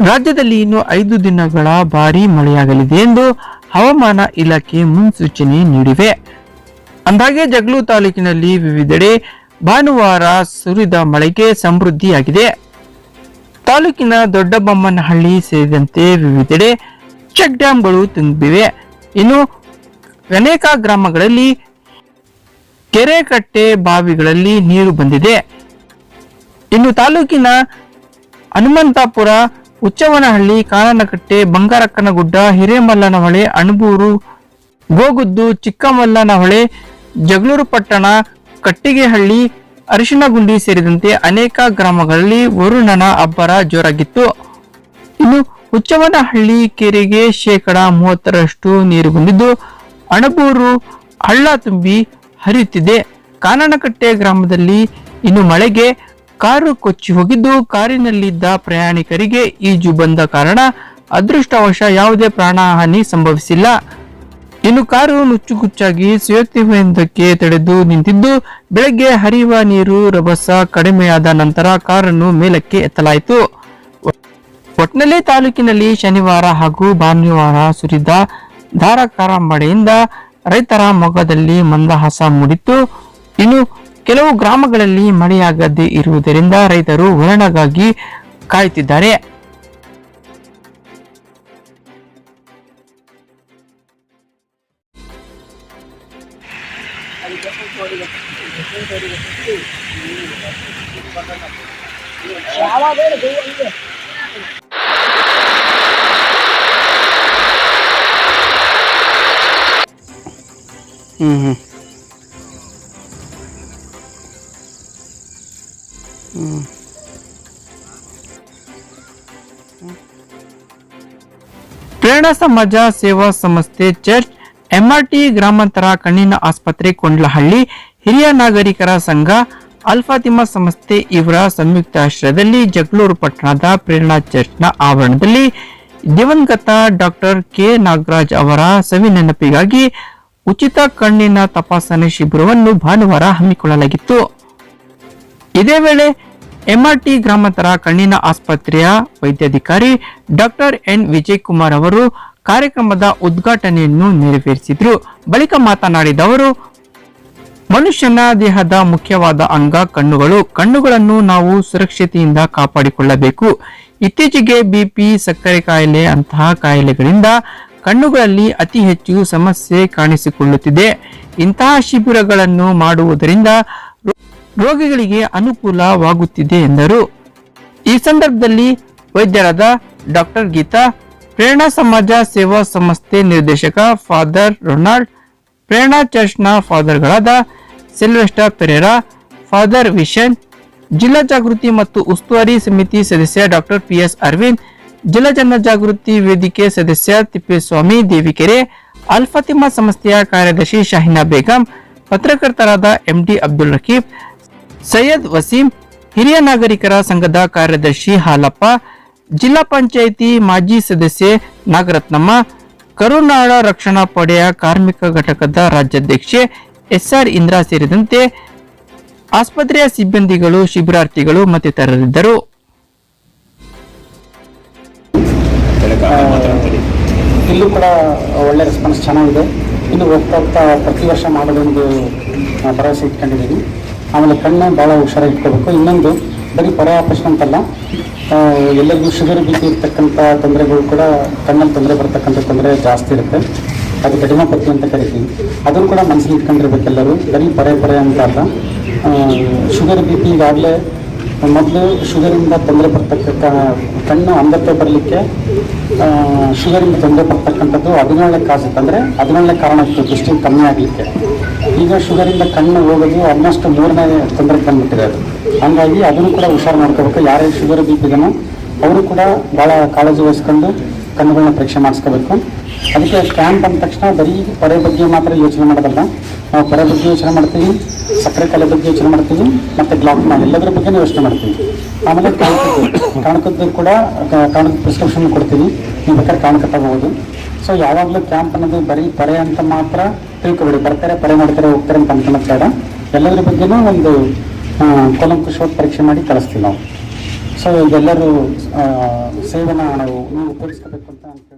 ರಾಜ್ಯದಲ್ಲಿ ಇನ್ನು ಐದು ದಿನಗಳ ಭಾರಿ ಮಳೆಯಾಗಲಿದೆ ಎಂದು ಹವಾಮಾನ ಇಲಾಖೆ ಮುನ್ಸೂಚನೆ ನೀಡಿವೆ. ಅಂದಾಗೆ ಜಗಳೂರು ತಾಲೂಕಿನಲ್ಲಿ ವಿವಿಧೆಡೆ ಭಾನುವಾರ ಸುರಿದ ಮಳೆಗೆ ಸಮೃದ್ಧಿಯಾಗಿದೆ. ತಾಲೂಕಿನ ದೊಡ್ಡಬೊಮ್ಮನಹಳ್ಳಿ ಸೇರಿದಂತೆ ವಿವಿಧೆಡೆ ಚೆಕ್ ಡ್ಯಾಂಗಳು ತುಂಬಿವೆ. ಇನ್ನು ಅನೇಕ ಗ್ರಾಮಗಳಲ್ಲಿ ಕೆರೆ ಕಟ್ಟೆ ಬಾವಿಗಳಲ್ಲಿ ನೀರು ಬಂದಿದೆ. ಇನ್ನು ತಾಲೂಕಿನ ಹನುಮಂತಾಪುರ ಉಚ್ಚವನಹಳ್ಳಿ ಕಾನನಕಟ್ಟೆ ಬಂಗಾರಕ್ಕನಗುಡ್ಡ ಹಿರೇಮಲ್ಲನಹೊಳೆ, ಅಣಬೂರು, ಗೋಗುದ್ದು, ಚಿಕ್ಕಮಲ್ಲನಹೊಳೆ, ಜಗಳೂರು ಪಟ್ಟಣ, ಕಟ್ಟಿಗೆಹಳ್ಳಿ ಅರಿಶಿನಗುಂಡಿ ಸೇರಿದಂತೆ ಅನೇಕ ಗ್ರಾಮಗಳಲ್ಲಿ ವರುಣನ ಅಬ್ಬರ ಜೋರಾಗಿತ್ತು. ಇನ್ನು ಹುಚ್ಚವನಹಳ್ಳಿ ಕೆರೆಗೆ ಶೇಕಡ ಮೂವತ್ತರಷ್ಟು ನೀರು ಬಂದಿದ್ದು ಅಣಬೂರು, ಹಳ್ಳ ತುಂಬಿ ಹರಿಯುತ್ತಿದೆ. ಕಾನನಕಟ್ಟೆ ಗ್ರಾಮದಲ್ಲಿ ಇನ್ನು ಮಳೆಗೆ ಕಾರು ಕೊಚ್ಚಿ ಹೋಗಿದ್ದು, ಕಾರಿನಲ್ಲಿದ್ದ ಪ್ರಯಾಣಿಕರಿಗೆ ಈಜು ಬಂದ ಕಾರಣ ಅದೃಷ್ಟವಶ ಯಾವುದೇ ಪ್ರಾಣಹಾನಿ ಸಂಭವಿಸಿಲ್ಲ. ಇನ್ನು ಕಾರು ನುಚ್ಚುಗುಚ್ಚಾಗಿ ಸೇತುವೆಯೊಂದಕ್ಕೆ ತಡೆದು ನಿಂತಿದ್ದು, ಬೆಳಗ್ಗೆ ಹರಿಯುವ ನೀರು ರಭಸ ಕಡಿಮೆಯಾದ ನಂತರ ಕಾರನ್ನು ಮೇಲಕ್ಕೆ ಎತ್ತಲಾಯಿತು. ಒಟ್ನಲ್ಲಿ ತಾಲೂಕಿನಲ್ಲಿ ಶನಿವಾರ ಹಾಗೂ ಭಾನುವಾರ ಸುರಿದ ಧಾರಾಕಾರ ಮಳೆಯಿಂದ ರೈತರ ಮೊಗದಲ್ಲಿ ಮಂದಹಾಸ ಮೂಡಿತ್ತು. ಇನ್ನು ಕೆಲವು ಗ್ರಾಮಗಳಲ್ಲಿ ಮಳೆಯಾಗದೇ ಇರುವುದರಿಂದ ರೈತರು ವರಣಗಾಗಿ ಕಾಯುತ್ತಿದ್ದಾರೆ. ಹ್ಮ್ ಹ್ಮ್. ಪ್ರೇರಣಾ ಸಮಾಜ ಸೇವಾ ಸಂಸ್ಥೆ ಚರ್ಚ್ ಎಂಆರ್ಟಿ ಗ್ರಾಮಾಂತರ ಕಣ್ಣಿನ ಆಸ್ಪತ್ರೆ ಕೊಂಡ್ಲಹಳ್ಳಿ, ಹಿರಿಯ ನಾಗರಿಕರ ಸಂಘ, ಅಲ್ಫಾತಿಮಾ ಸಂಸ್ಥೆ ಇವರ ಸಂಯುಕ್ತ ಆಶ್ರಯದಲ್ಲಿ ಜಗಳೂರು ಪಟ್ಟಣದ ಪ್ರೇರಣಾ ಚರ್ಚ್ನ ಆವರಣದಲ್ಲಿ ದಿವಂಗತ ಡಾಕ್ಟರ್ ಕೆ ನಾಗರಾಜ್ ಅವರ ಸವಿ ನೆನಪಿಗಾಗಿ ಉಚಿತ ಕಣ್ಣಿನ ತಪಾಸಣೆ ಶಿಬಿರವನ್ನು ಭಾನುವಾರ ಹಮ್ಮಿಕೊಳ್ಳಲಾಗಿತ್ತು. ಇದೇ ವೇಳೆ ಎಂಆರ್ಟಿ ಗ್ರಾಮಾಂತರ ಕಣ್ಣಿನ ಆಸ್ಪತ್ರೆಯ ವೈದ್ಯಾಧಿಕಾರಿ ಡಾಕ್ಟರ್ ಎನ್ ವಿಜಯ್ ಕುಮಾರ್ ಅವರು ಕಾರ್ಯಕ್ರಮದ ಉದ್ಘಾಟನೆಯನ್ನು ನೆರವೇರಿಸಿದ್ರು. ಬಳಿಕ ಮಾತನಾಡಿದ ಅವರು, ಮನುಷ್ಯನ ದೇಹದ ಮುಖ್ಯವಾದ ಅಂಗ ಕಣ್ಣುಗಳು. ಕಣ್ಣುಗಳನ್ನು ನಾವು ಸುರಕ್ಷತೆಯಿಂದ ಕಾಪಾಡಿಕೊಳ್ಳಬೇಕು. ಇತ್ತೀಚೆಗೆ ಬಿಪಿ ಸಕ್ಕರೆ ಕಾಯಿಲೆ ಅಂತಹ ಕಾಯಿಲೆಗಳಿಂದ ಕಣ್ಣುಗಳಲ್ಲಿ ಅತಿ ಹೆಚ್ಚು ಸಮಸ್ಯೆ ಕಾಣಿಸಿಕೊಳ್ಳುತ್ತಿದೆ. ಇಂತಹ ಶಿಬಿರಗಳನ್ನು ಮಾಡುವುದರಿಂದ ರೋಗಿಗಳಿಗೆ ಅನುಕೂಲವಾಗುತ್ತಿದೆ ಎಂದರು. ಈ ಸಂದರ್ಭದಲ್ಲಿ ವೈದ್ಯರಾದ ಡಾಕ್ಟರ್ ಗೀತಾ, ಪ್ರೇರಣಾ ಸಮಾಜ ಸೇವಾ ಸಂಸ್ಥೆ ನಿರ್ದೇಶಕ ಫಾದರ್ ರೊನಾಲ್ಡ್, ಪ್ರೇರಣಾ ಚರ್ಚ್ನ ಫಾದರ್ಗಳಾದ ಸಿಲ್ವೆಸ್ಟರ್ ಪೆರೇರಾ, ಫಾದರ್ ವಿಷನ್ ಜಿಲ್ಲಾ ಜಾಗೃತಿ ಮತ್ತು ಉಸ್ತುವಾರಿ ಸಮಿತಿ ಸದಸ್ಯ ಡಾಕ್ಟರ್ ಪಿ ಎಸ್ ಅರವಿಂದ್, ಜಿಲ್ಲಾ ಜನ ಜಾಗೃತಿ ವೇದಿಕೆ ಸದಸ್ಯ ತಿಪ್ಪೇಸ್ವಾಮಿ ದೇವಿಕೆರೆ, ಅಲ್ಫಾತಿಮಾ ಸಂಸ್ಥೆಯ ಕಾರ್ಯದರ್ಶಿ ಶಾಹಿನಾ ಬೇಗಂ, ಪತ್ರಕರ್ತರಾದ ಎಂಡಿ ಅಬ್ದುಲ್ ರಕೀಬ್ ಸೈಯದ್ ವಸೀಂ, ಹಿರಿಯ ನಾಗರಿಕರ ಸಂಘದ ಕಾರ್ಯದರ್ಶಿ ಹಾಲಪ್ಪ, ಜಿಲ್ಲಾ ಪಂಚಾಯಿತಿ ಮಾಜಿ ಸದಸ್ಯೆ ನಾಗರತ್ನಮ್ಮ, ಕರುನಾಳ ರಕ್ಷಣಾ ಪಡೆಯ ಕಾರ್ಮಿಕ ಘಟಕದ ರಾಜ್ಯಾಧ್ಯಕ್ಷೆ ಎಸ್ಆರ್ ಇಂದ್ರಾ ಸೇರಿದಂತೆ ಆಸ್ಪತ್ರೆಯ ಸಿಬ್ಬಂದಿಗಳು, ಶಿಬಿರಾರ್ಥಿಗಳು ಮತ್ತಿತರರಿದ್ದರು. ಇಲ್ಲೂ ಕೂಡ ಒಳ್ಳೆ ರೆಸ್ಪಾನ್ಸ್ ಚೆನ್ನಾಗಿದೆ. ಇನ್ನು ಹೋಗ್ತಾ ಹೋಗ್ತಾ ಪ್ರತಿ ವರ್ಷ ಮಾಡಲು ಒಂದು ಭರವಸೆ ಇಟ್ಕೊಂಡಿದ್ದೀವಿ ಆಮೇಲೆ ಕಣ್ಣು ಭಾಳ ಹುಷಾರಾಗಿ ಇಟ್ಕೋಬೇಕು. ಇನ್ನೊಂದು, ಬರೀ ಪರ ಆಪರೇಷನ್ ಅಂತಲ್ಲ ಎಲ್ಲರಿಗೂ ಶುಗರ್ ಬಿ ಪಿ ಇರ್ತಕ್ಕಂಥ ತೊಂದರೆಗಳು ಕೂಡ ಕಣ್ಣಲ್ಲಿ ತೊಂದರೆ ಬರ್ತಕ್ಕಂಥ ತೊಂದರೆ ಜಾಸ್ತಿ ಇರುತ್ತೆ. ಅದು ಕಡಿಮಪತಿ ಅಂತ ಕರಿತೀವಿ. ಅದನ್ನು ಕೂಡ ಮನಸ್ಸಿಗೆ ಇಟ್ಕೊಂಡಿರ್ಬೇಕು ಎಲ್ಲರೂ. ಬರೀ ಪರೆ ಪರೆ ಅಂತ ಅಲ್ಲ. ಶುಗರ್ ಬಿ ಪಿ ಈಗಾಗಲೇ ಮೊದಲು ಶುಗರಿಂದ ತೊಂದರೆ ಬರ್ತಕ್ಕ ಕ- ಕಣ್ಣು ಅಂಧತೆ ಬರಲಿಕ್ಕೆ ಶುಗರಿಂದ ತೊಂದರೆ ಪಡ್ತಕ್ಕಂಥದ್ದು ಹದಿನೇಳನೇ ಕಾಸು ಅಂದರೆ ಹದಿನೇಳನೇ ಕಾರಣ ಇತ್ತು, ದೃಷ್ಟಿ ಕಮ್ಮಿ ಆಗಲಿಕ್ಕೆ. ಈಗ ಶುಗರಿಂದ ಕಣ್ಣು ಹೋಗೋದು ಆಲ್ಮೋಸ್ಟ್ ಮೂರನೇ ತೊಂದರೆ ಬಂದ್ಬಿಟ್ಟಿದೆ ಅದು. ಹಂಗಾಗಿ ಅದನ್ನು ಕೂಡ ಹುಷಾರು ಮಾಡ್ಕೋಬೇಕು. ಯಾರೇ ಶುಗರ್ ಬಿ ಅವರು ಕೂಡ ಭಾಳ ಕಾಳಜಿ ವಹಿಸ್ಕೊಂಡು ಕಣ್ಣುಗಳನ್ನ ಪರೀಕ್ಷೆ ಮಾಡಿಸ್ಕೋಬೇಕು. ಅದಕ್ಕೆ ಸ್ಟ್ಯಾಂಪ್ ಅಂದ ತಕ್ಷಣ ಬರೀ ಪೊರೆ ಬಗ್ಗೆ ಮಾತ್ರ ಯೋಚನೆ ಮಾಡೋದಲ್ಲ. ನಾವು ಪೊರೆ ಬಗ್ಗೆ ಯೋಚನೆ ಮಾಡ್ತೀವಿ, ಸಕ್ಕರೆ ಕಲೆ ಬಗ್ಗೆ ಯೋಚನೆ ಮಾಡ್ತೀವಿ, ಮತ್ತು ಗ್ಲಾಕ್ನ ಎಲ್ಲದರ ಬಗ್ಗೆನೂ ಯೋಚನೆ ಮಾಡ್ತೀವಿ. ಆಮೇಲೆ ಕಾಣಕದ್ದು ಕಾಣಕದ್ದು ಕೂಡ ಕಾಣಕ ಪ್ರಿಸ್ಕ್ರಿಪ್ಷನ್ ಕೊಡ್ತೀವಿ. ನೀವು ಬೇಕಾದ್ರೆ ಕಾಣಕ ತಗೋಬೋದು. ಸೊ ಯಾವಾಗಲೂ ಕ್ಯಾಂಪ್ ಅನ್ನೋದು ಬರೀ ಪರೆ ಅಂತ ಮಾತ್ರ ತಿಳ್ಕೊಬೇಡಿ. ಬರ್ತಾರೆ, ಪೊರೆ ಮಾಡ್ತಾರೆ, ಹೋಗ್ತಾರೆ ಅಂತ ಅನ್ಕೊಳಕ್ ಬೇಡ. ಎಲ್ಲದ್ರ ಬಗ್ಗೆನೂ ಒಂದು ಕೊಲಂಕುಶವಾಗಿ ಪರೀಕ್ಷೆ ಮಾಡಿ ಕಳಿಸ್ತೀವಿ ನಾವು. ಸೊ ಇದೆಲ್ಲರೂ ಸೇವನ ನಾವು ಉಪಯೋಗಿಸ್ಕೋಬೇಕು ಅಂತ